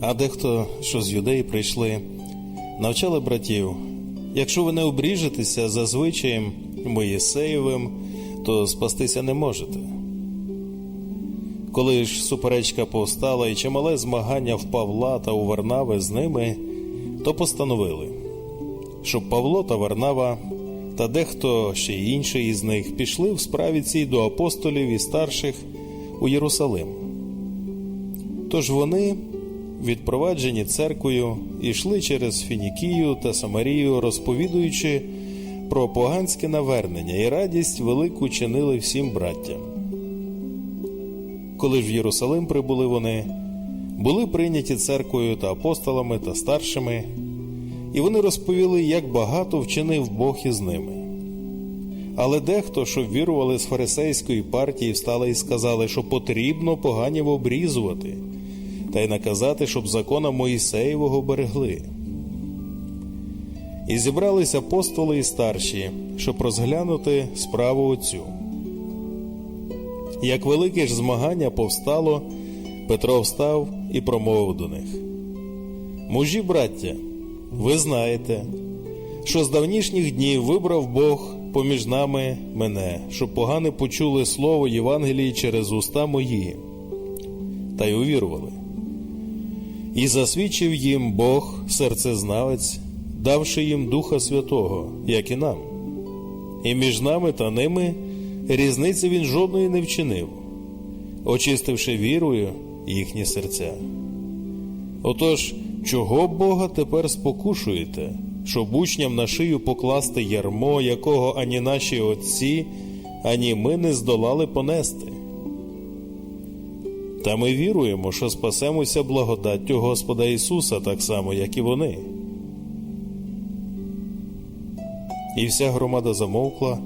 А дехто, що з юдеї прийшли, навчали братів, якщо ви не обріжетеся за звичаєм Моїсеєвим, то спастися не можете. Коли ж суперечка повстала і чимале змагання в Павла та у Варнави з ними, то постановили, щоб Павло та Варнава та дехто ще інший із них пішли в справі цій до апостолів і старших у Єрусалим. Тож вони, відпроваджені церквою, йшли через Фінікію та Самарію, розповідуючи про поганське навернення і радість велику чинили всім браттям. Коли ж в Єрусалим прибули вони, були прийняті церквою та апостолами та старшими, і вони розповіли, як багато вчинив Бог із ними. Але дехто, що вірували з фарисейської партії, встали і сказали, що потрібно поганів обрізувати, та й наказати, щоб закона Моїсеєвого берегли. І зібрались апостоли і старші, щоб розглянути справу оцю. Як велике ж змагання повстало, Петро встав і промовив до них: Мужі, браття, ви знаєте, що з давнішніх днів вибрав Бог поміж нами мене, щоб погани почули слово Євангелії через уста мої, та й увірували. І засвідчив їм Бог, серцезнавець, давши їм Духа Святого, як і нам. І між нами та ними різниці він жодної не вчинив, очистивши вірою їхні серця. Отож, чого Бога тепер спокушуєте, щоб учням на шию покласти ярмо, якого ані наші отці, ані ми не здолали понести? Та ми віруємо, що спасемося благодаттю Господа Ісуса, так само, як і вони. І вся громада замовкла,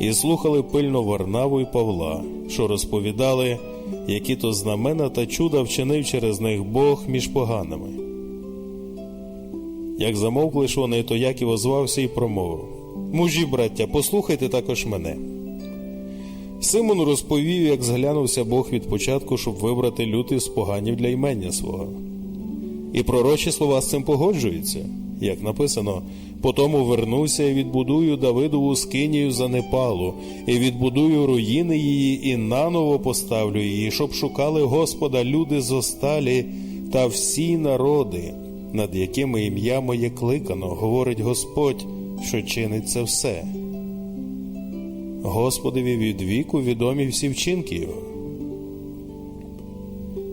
і слухали пильно Варнаву і Павла, що розповідали, які то знамена та чуда вчинив через них Бог між поганими. Як замовкли ж вони, то Яків озвався і промовив Мужі, браття, послухайте також мене. Симон розповів, як зглянувся Бог від початку, щоб вибрати люти з поганів для імення свого. І пророчі слова з цим погоджуються, як написано: Потому вернуся і відбудую Давидову скинію за Непалу, і відбудую руїни її, і наново поставлю її, щоб шукали Господа люди зосталі та всі народи, над якими ім'я моє кликано, говорить Господь, що чинить це все. Господові від віку відомі всі вчинки його.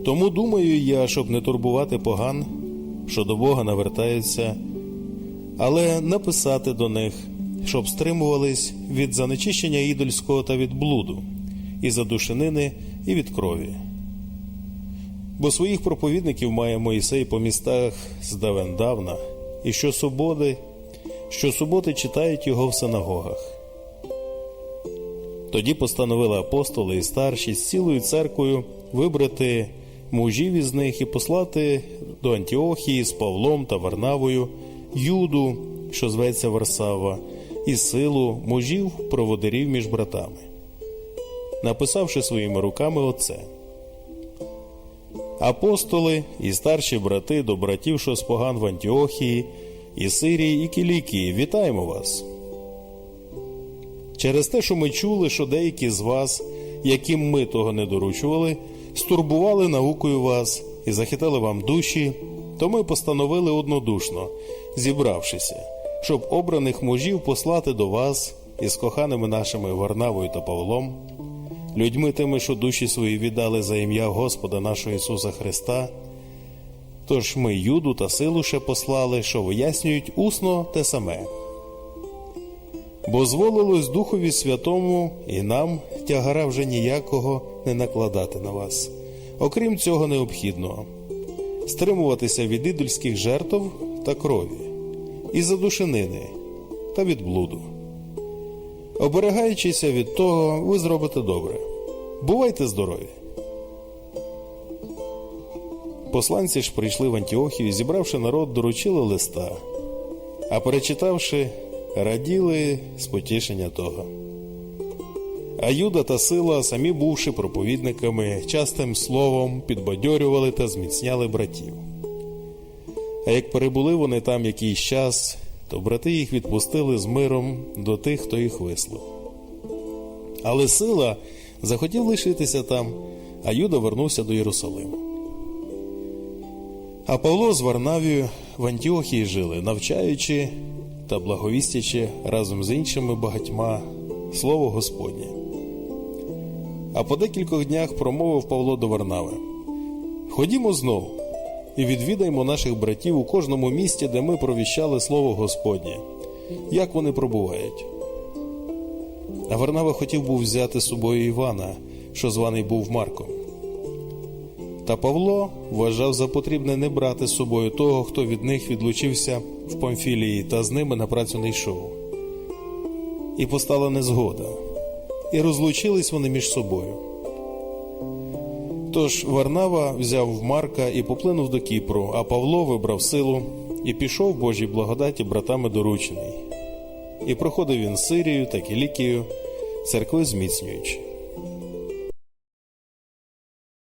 Тому думаю я, щоб не турбувати поган, що до Бога навертаються, але написати до них, щоб стримувались від занечищення ідольського та від блуду, і задушенини, і від крові. Бо своїх проповідників має Моїсей по містах здавен-давна, і щосуботи, щосуботи читають його в синагогах. Тоді постановили апостоли і старші з цілою церквою вибрати мужів із них і послати до Антіохії з Павлом та Варнавою, Юду, що зветься Варсава, і силу мужів проводирів між братами, написавши своїми руками оце. Апостоли і старші брати до братів, що з поган в Антіохії, і Сирії, і Кілікії, вітаємо вас. Через те, що ми чули, що деякі з вас, яким ми того не доручували, стурбували наукою вас і захитали вам душі, то ми постановили однодушно, зібравшися, щоб обраних мужів послати до вас із коханими нашими Варнавою та Павлом, людьми тими, що душі свої віддали за ім'я Господа нашого Ісуса Христа. Тож ми Юду та силу ще послали, що вияснюють усно те саме. Бо зволилось Духові Святому і нам тягара вже ніякого не накладати на вас, окрім цього необхідного стримуватися від ідольських жертв та крові, і задушенини та від блуду. Оберегаючися від того, ви зробите добре. Бувайте здорові! Посланці ж прийшли в Антіохію, зібравши народ, доручили листа, а перечитавши, раділи з потішення того. А Юда та сила, самі бувши проповідниками, частим словом підбадьорювали та зміцняли братів. А як перебули вони там якийсь час, то брати їх відпустили з миром до тих, хто їх вислав. Але сила захотів лишитися там, а Юда вернувся до Єрусалиму. А Павло з Варнавію в Антіохії жили, навчаючи та благовістячи разом з іншими багатьма слово Господнє. А по декількох днях промовив Павло до Варнави: Ходімо знов і відвідаймо наших братів у кожному місті, де ми провіщали слово Господнє, як вони пробувають. А Варнава хотів був взяти з собою Івана, що званий був Марком. Та Павло вважав за потрібне не брати з собою того, хто від них відлучився в Памфілії та з ними на працю не йшов. І постала незгода, і розлучились вони між собою. Тож Варнава взяв Марка і поплинув до Кіпру, а Павло вибрав силу і пішов Божій благодаті братами доручений. І проходив він Сирію та Кілікію, церкви зміцнюючи.